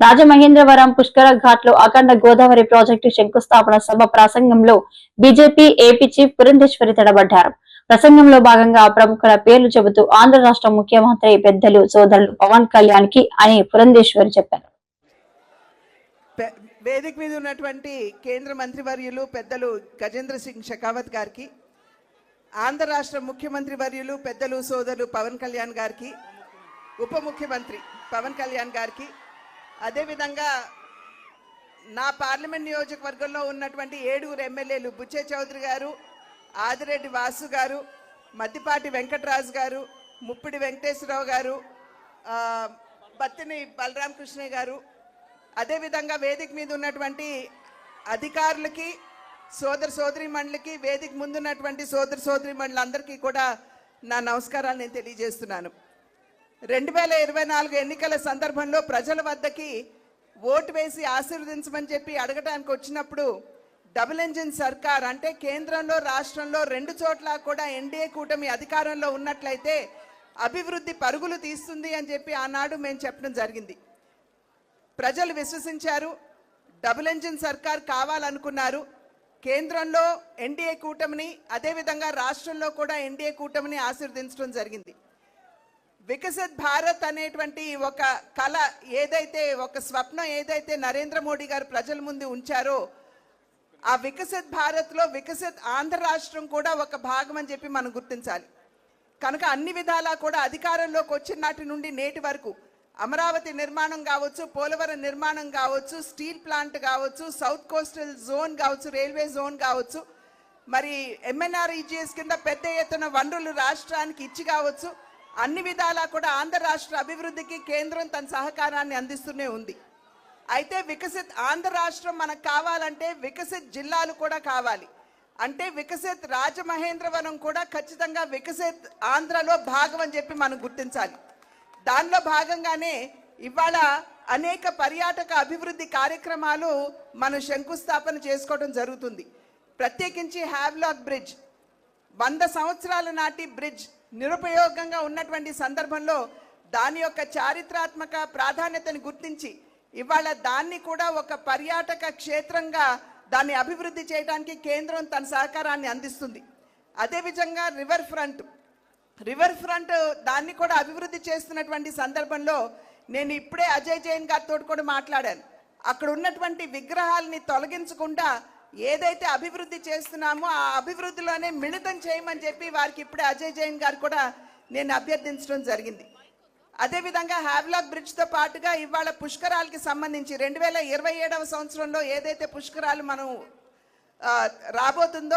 రాజమహేంద్రవరం పుష్కర ఘాట్లో అఖండ గోదావరి ప్రాజెక్టు శంకుస్థాపన సభ ప్రసంగంలో బీజేపీ ఏపీ చీఫ్ పురంధేశ్వరి తడబడ్డారు. ప్రసంగంలో భాగంగా ప్రముఖుల పేర్లు చెబుతూ ఆంధ్ర రాష్ట్ర ముఖ్యమంత్రి పెద్దలు సోదరులు పవన్ కళ్యాణ్కి అని పురంధేశ్వరి చెప్పారు. వేదిక మీద ఉన్నటువంటి కేంద్ర మంత్రివర్యులు పెద్దలు గజేంద్ర సింగ్ షెకావత్ గారికి ఆంధ్ర రాష్ట్ర ముఖ్యమంత్రి వర్యులు పెద్దలు సోదరులు పవన్ కళ్యాణ్ గారికి ఉప ముఖ్యమంత్రి పవన్ కళ్యాణ్ గారికి అదేవిధంగా నా పార్లమెంట్ నియోజకవర్గంలో ఉన్నటువంటి ఏడుగురు ఎమ్మెల్యేలు బుచ్చే చౌదరి గారు ఆదిరెడ్డి వాసు గారు మద్దిపాటి వెంకటరాజు గారు ముప్పిడి వెంకటేశ్వరరావు గారు ఆ, బత్తిని బలరామకృష్ణయ్య గారు. అదేవిధంగా వేదిక మీద ఉన్నటువంటి అధికారులకి సోదర సోదరి మండలికి వేదిక ముందున్నటువంటి సోదర సోదరి మండలందరికీ కూడా నా నమస్కారాలు నేను తెలియజేస్తున్నాను. రెండు వేల ఇరవై నాలుగు ఎన్నికల సందర్భంలో ప్రజల వద్దకి ఓటు వేసి ఆశీర్వదించమని చెప్పి అడగటానికి వచ్చినప్పుడు డబుల్ ఇంజిన్ సర్కార్ అంటే కేంద్రంలో రాష్ట్రంలో రెండు చోట్ల కూడా ఎన్డీఏ కూటమి అధికారంలో ఉన్నట్లయితే అభివృద్ధి పరుగులు తీస్తుంది అని చెప్పి ఆనాడు మేము చెప్పడం జరిగింది. ప్రజలు విశ్వసించారు డబుల్ ఇంజిన్ సర్కార్ కావాలనుకున్నారు. కేంద్రంలో ఎన్డీఏ కూటమిని అదేవిధంగా రాష్ట్రంలో కూడా ఎన్డీఏ కూటమిని ఆశీర్వదించడం జరిగింది. వికసిత్ భారత్ అనేటువంటి ఒక కళ ఏదైతే ఒక స్వప్నం ఏదైతే నరేంద్ర మోడీ గారు ప్రజల ముందు ఉంచారో ఆ వికసిత్ భారత్లో వికసిత్ ఆంధ్ర రాష్ట్రం కూడా ఒక భాగం అని చెప్పి మనం గుర్తించాలి. కనుక అన్ని విధాలా కూడా అధికారంలోకి వచ్చిన నాటి నుండి నేటి వరకు అమరావతి నిర్మాణం కావచ్చు పోలవరం నిర్మాణం కావచ్చు స్టీల్ ప్లాంట్ కావచ్చు సౌత్ కోస్టల్ జోన్ కావచ్చు రైల్వే జోన్ కావచ్చు మరి ఎంఎన్ఆర్ఈజిఎస్ కింద పెద్ద ఎత్తున వనరులు రాష్ట్రానికి ఇచ్చి కావచ్చు అన్ని విధాలా కూడా ఆంధ్ర రాష్ట్ర అభివృద్ధికి కేంద్రం తన సహకారాన్ని అందిస్తూనే ఉంది. అయితే వికసిత్ ఆంధ్ర రాష్ట్రం మనకు కావాలంటే వికసిత్ జిల్లాలు కూడా కావాలి. అంటే వికసిత్ రాజమహేంద్రవరం కూడా ఖచ్చితంగా వికసిత్ ఆంధ్రలో భాగం అని చెప్పి మనం గుర్తించాలి. దానిలో భాగంగానే ఇవాళ అనేక పర్యాటక అభివృద్ధి కార్యక్రమాలు మనం శంకుస్థాపన చేసుకోవడం జరుగుతుంది. ప్రత్యేకించి హ్యావ్లాక్ బ్రిడ్జ్ వంద సంవత్సరాల నాటి బ్రిడ్జ్ నిరుపయోగంగా ఉన్నటువంటి సందర్భంలో దాని యొక్క చారిత్రాత్మక ప్రాధాన్యతను గుర్తించి ఇవాళ దాన్ని కూడా ఒక పర్యాటక క్షేత్రంగా దాన్ని అభివృద్ధి చేయడానికి కేంద్రం తన సహకారాన్ని అందిస్తుంది. అదేవిధంగా రివర్ ఫ్రంట్ రివర్ ఫ్రంట్ దాన్ని కూడా అభివృద్ధి చేస్తున్నటువంటి సందర్భంలో నేను ఇప్పుడే అజయ్ జైన్ గారితో కూడా మాట్లాడాను. అక్కడ ఉన్నటువంటి విగ్రహాలని తొలగించకుండా ఏదైతే అభివృద్ధి చేస్తున్నామో ఆ అభివృద్ధిలోనే మిళితం చేయమని చెప్పి వారికి ఇప్పుడే అజయ్ జైన్ గారు కూడా నేను అభ్యర్థించడం జరిగింది. అదేవిధంగా హ్యావ్లాక్ బ్రిడ్జ్తో పాటుగా ఇవాళ పుష్కరాలకి సంబంధించి రెండు వేల ఇరవై ఏడవ సంవత్సరంలో ఏదైతే పుష్కరాలు మనం రాబోతుందో